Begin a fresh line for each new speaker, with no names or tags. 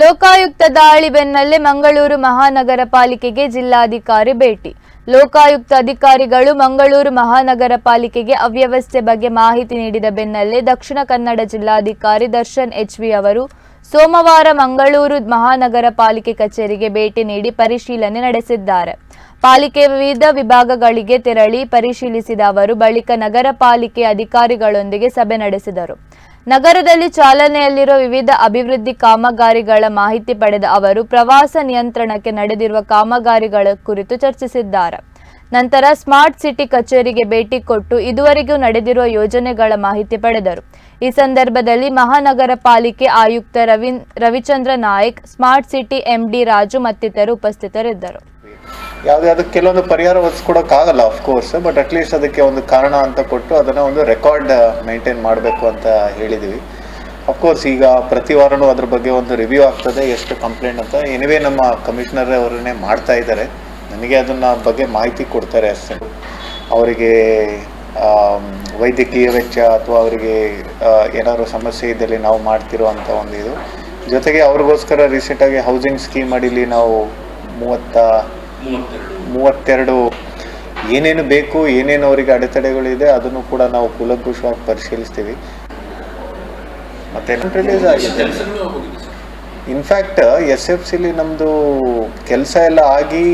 ಲೋಕಾಯುಕ್ತ ದಾಳಿ ಬೆನ್ನಲ್ಲೇ ಮಂಗಳೂರು ಮಹಾನಗರ ಪಾಲಿಕೆಗೆ ಜಿಲ್ಲಾಧಿಕಾರಿ ಭೇಟಿ. ಲೋಕಾಯುಕ್ತ ಅಧಿಕಾರಿಗಳು ಮಂಗಳೂರು ಮಹಾನಗರ ಪಾಲಿಕೆಗೆ ಅವ್ಯವಸ್ಥೆ ಬಗ್ಗೆ ಮಾಹಿತಿ ನೀಡಿದ ಬೆನ್ನಲ್ಲೇ ದಕ್ಷಿಣ ಕನ್ನಡ ಜಿಲ್ಲಾಧಿಕಾರಿ ದರ್ಶನ್ ಎಚ್ವಿ ಅವರು ಸೋಮವಾರ ಮಂಗಳೂರು ಮಹಾನಗರ ಪಾಲಿಕೆ ಕಚೇರಿಗೆ ಭೇಟಿ ನೀಡಿ ಪರಿಶೀಲನೆ ನಡೆಸಿದ್ದಾರೆ. ಪಾಲಿಕೆಯ ವಿವಿಧ ವಿಭಾಗಗಳಿಗೆ ತೆರಳಿ ಪರಿಶೀಲಿಸಿದ ಅವರು ಬಳಿಕ ನಗರ ಪಾಲಿಕೆ ಅಧಿಕಾರಿಗಳೊಂದಿಗೆ ಸಭೆ ನಡೆಸಿದರು. ನಗರದಲ್ಲಿ ಚಾಲನೆಯಲ್ಲಿರುವ ವಿವಿಧ ಅಭಿವೃದ್ಧಿ ಕಾಮಗಾರಿಗಳ ಮಾಹಿತಿ ಪಡೆದ ಅವರು, ಪ್ರವಾಸ ನಿಯಂತ್ರಣಕ್ಕೆ ನಡೆದಿರುವ ಕಾಮಗಾರಿಗಳ ಕುರಿತು ಚರ್ಚಿಸಿದ್ದಾರೆ. ನಂತರ ಸ್ಮಾರ್ಟ್ ಸಿಟಿ ಕಚೇರಿಗೆ ಭೇಟಿ ಕೊಟ್ಟು ಇದುವರೆಗೂ ನಡೆದಿರುವ ಯೋಜನೆಗಳ ಮಾಹಿತಿ ಪಡೆದರು. ಈ ಸಂದರ್ಭದಲ್ಲಿ ಮಹಾನಗರ ಪಾಲಿಕೆ ಆಯುಕ್ತ Ravi Ravichandra Nayak, smart city MD Raju ಮತ್ತಿತರರು ಉಪಸ್ಥಿತರಿದ್ದರು.
ಯಾವುದೇ ಅದಕ್ಕೆ ಕೆಲವೊಂದು ಪರಿಹಾರ ಒದಗಿಸ್ಕೊಡೋಕ್ಕಾಗಲ್ಲ ಕೋರ್ಸ್ ಬಟ್ ಅಟ್ಲೀಸ್ಟ್ ಅದಕ್ಕೆ ಒಂದು ಕಾರಣ ಅಂತ ಕೊಟ್ಟು ಅದನ್ನು ಒಂದು ರೆಕಾರ್ಡ್ ಮೇಂಟೈನ್ ಮಾಡಬೇಕು ಅಂತ ಹೇಳಿದ್ದೀವಿ ಅಫ್ಕೋರ್ಸ್ ಈಗ ಪ್ರತಿ ವಾರನೂ ಅದ್ರ ಬಗ್ಗೆ ಒಂದು ರಿವ್ಯೂ ಆಗ್ತದೆ, ಎಷ್ಟು ಕಂಪ್ಲೇಂಟ್ ಅಂತ. ಎನಿವೇ ನಮ್ಮ ಕಮಿಷನರ್ ಅವರನ್ನೇ ಮಾಡ್ತಾ ಇದ್ದಾರೆ. ನನಗೆ ಅದನ್ನ ಬಗ್ಗೆ ಮಾಹಿತಿ ಕೊಡ್ತಾರೆ ಅಷ್ಟೇ. ಅವರಿಗೆ ವೈದ್ಯಕೀಯ ವೆಚ್ಚ ಅಥವಾ ಅವರಿಗೆ ಏನಾದರೂ ಏನಾದ್ರು ಸಮಸ್ಯೆ ಇದ್ದಲ್ಲಿ ನಾವು ಮಾಡ್ತಿರೋ ಅಂತ ಒಂದು ಇದು. ಜೊತೆಗೆ ಅವ್ರಿಗೋಸ್ಕರ ರೀಸೆಂಟಾಗಿ ಹೌಸಿಂಗ್ ಸ್ಕೀಮ್ ಅಡಿಲಿ ನಾವು ಮೂವತ್ತ ಮೂವತ್ತೆರಡು. ಏನೇನು ಬೇಕು ಏನೇನು ಅವರಿಗೆ ಅಡೆತಡೆಗಳಿದೆ ಅದನ್ನು ಕೂಡ ನಾವು ಕೂಲಂಕುಷವಾಗಿ ಪರಿಶೀಲಿಸ್ತೀವಿ. ಮತ್ತೆ ರಿಲೀಸ್ ಆಗಿದೆ ಇನ್ಫ್ಯಾಕ್ಟ್ ಎಸ್ ಎಫ್ ಸಿಲಿ ನಮ್ಮದು ಕೆಲಸ ಎಲ್ಲ ಆಗಿ